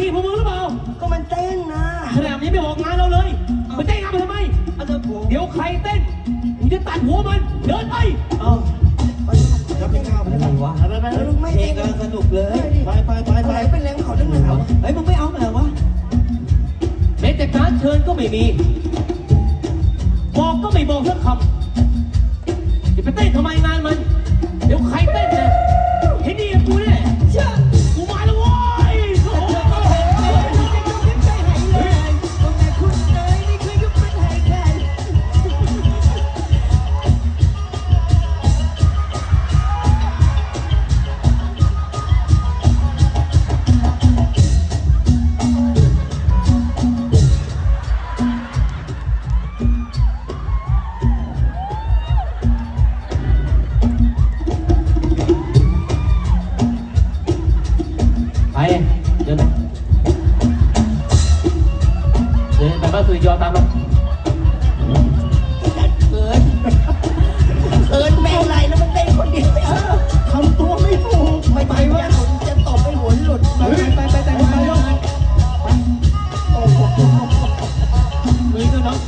พี่พวกมึงหรือเปล่าก็มันเต้นนะขนาดนี้ไม่บอกงานเราเลยมันเต้นงานมาทำไมเดี๋ยวใครเต้นกูจะตัดหัวมัน เดินไป เอาไปวไปก้าวไปทำไมวะไปไปเพงสนุกเลย ไปไปไปไปเป็นแรงเขาเรื่องหนาเฮ้ยมึงไม่เอาเหรอวะแม้แต่การเชิญก็ไม่มี บอกก็ไม่บอกสักคำจะไปเต้นทำไมงานมัน เดี๋ยวใครเต้นนะที่นี่กูเนี่ย ก็คือยอตามลงเขินเขินแมวไรแล้วมันเต้นคนเดียวเออทำตัวไม่ถูกไม่ไปว่าจะตบไปหัวหลุดไปไปไปแต่งงานแล้วมือก็เนาะ